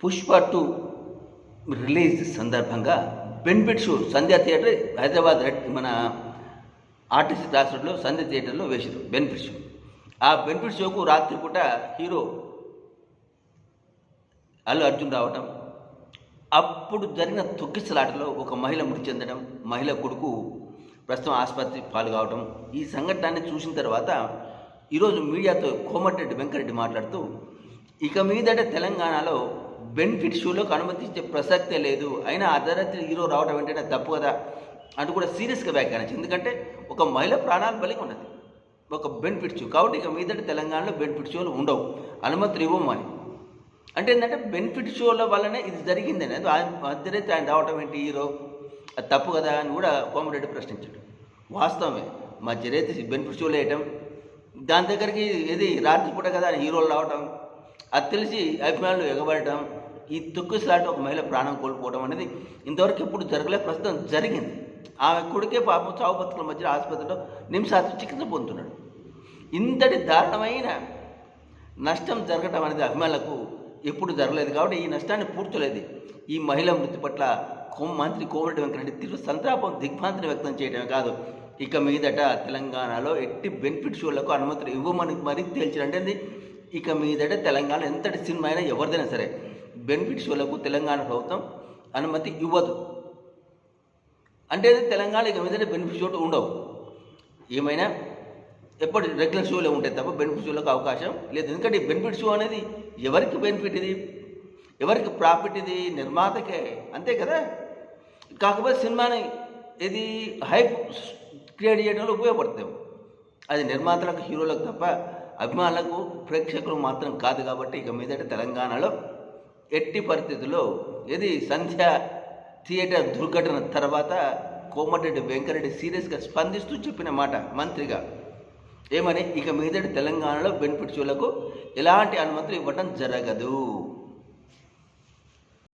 Pushpa two release సందర్భంగా benefit show Sandhya theatre Hyderabad red మన RTC cross రోడ్లో సంధ్య థియేటర్లో వేసారు బెనిఫిట్ షో. ఆ బెనిఫిట్ షోకు రాత్రిపూట హీరో అల్లు అర్జున్ రావటం అప్పుడు జరిగిన తొక్కిసలాటలో ఒక మహిళ మృతి చెందడం మహిళ కొడుకు ప్రస్తుతం ఆసుపత్రి పాలు కావడం ఈ సంఘటనని చూసిన తర్వాత ఈరోజు మీడియాతో కోమటిరెడ్డి వెంకరెడ్డి మాట్లాడుతూ ఇక మీదట తెలంగాణలో బెనిఫిట్ షోలకు అనుమతించే ప్రసక్తే లేదు. అయినా అర్ధరాత్రి హీరో రావడం ఏంటంటే తప్పు కదా? అంటూ కూడా సీరియస్గా వ్యాఖ్యానించి ఎందుకంటే ఒక మహిళ ప్రాణాలు బలికి ఉన్నది. ఒక బెనిఫిట్ షో. కాబట్టి ఇక మీదట తెలంగాణలో బెనిఫిట్ షోలు ఉండవు. అనుమతులు ఇవ్వమని అంటే ఏంటంటే బెనిఫిట్ షోల వల్లనే ఇది జరిగింది అనేది అర్ధరాత్రి ఆయన రావటం ఏంటి హీరో? అది తప్పు కదా అని కూడా కోమరెడ్డి ప్రశ్నించాడు. వాస్తవమే. మా చరిత్ర బెనిఫిట్ షోలు వేయటం దాని దగ్గరికి ఏది రాత్రిపూట కదా అని హీరోలు రావటం అది తెలిసి అభిమానులు ఎగబడటం ఈ తొక్కుసలాట ఒక మహిళ ప్రాణం కోల్పోవడం అనేది ఇంతవరకు ఎప్పుడు జరగలే ప్రస్తుతం జరిగింది. ఆమె కొడుకే పాపం చావు బతుకుల మధ్య ఆసుపత్రిలో నిమిషాలు చికిత్స పొందుతున్నాడు. ఇంతటి దారుణమైన నష్టం జరగటం అనేది అభిమానులకు ఎప్పుడు జరగలేదు కాబట్టి ఈ నష్టాన్ని పూడ్చలేదు. ఈ మహిళ మృతి పట్ల కో- మంత్రి కోమటి వెంకరెడ్డి తీవ్ర సంతాపం దిగ్భ్రాంతిని వ్యక్తం చేయడమే కాదు. ఇక మీదట తెలంగాణలో ఎట్టి బెనిఫిట్ షోలకు అనుమతులు ఇవ్వమని మరీ తేల్చారంటే ఇక మీదట తెలంగాణ ఎంతటి సినిమా అయినా ఎవరిదైనా సరే బెనిఫిట్ షోలకు తెలంగాణ ప్రభుత్వం అనుమతి ఇవ్వదు. అంటే తెలంగాణ ఇక మీదట బెనిఫిట్ షోలు ఉండవు. ఏమైనా ఎప్పటి రెగ్యులర్ షోలే ఉంటాయి తప్ప బెనిఫిట్ షోలకు అవకాశం లేదు. ఎందుకంటే బెనిఫిట్ షో అనేది ఎవరికి బెనిఫిట్ ఇది? ఎవరికి ప్రాఫిట్ ఇది? నిర్మాతకే. అంతే కదా? కాకపోతే సినిమాని ఇది హైప్ క్రియేట్ చేయడంలో ఉపయోగపడతాం అది నిర్మాతలకు హీరోలకు తప్ప అభిమానులకు ప్రేక్షకులు మాత్రం కాదు కాబట్టి ఇక మీదట తెలంగాణలో ఎట్టి పరిస్థితుల్లో ఇది సంధ్య థియేటర్ దుర్ఘటన తర్వాత కోమటిరెడ్డి వెంకరెడ్డి సీరియస్గా స్పందిస్తూ చెప్పిన మాట మంత్రిగా. ఏమని? ఇక మీదటి తెలంగాణలో బెనిఫిట్స్లకు ఎలాంటి అనుమతులు ఇవ్వడం జరగదు.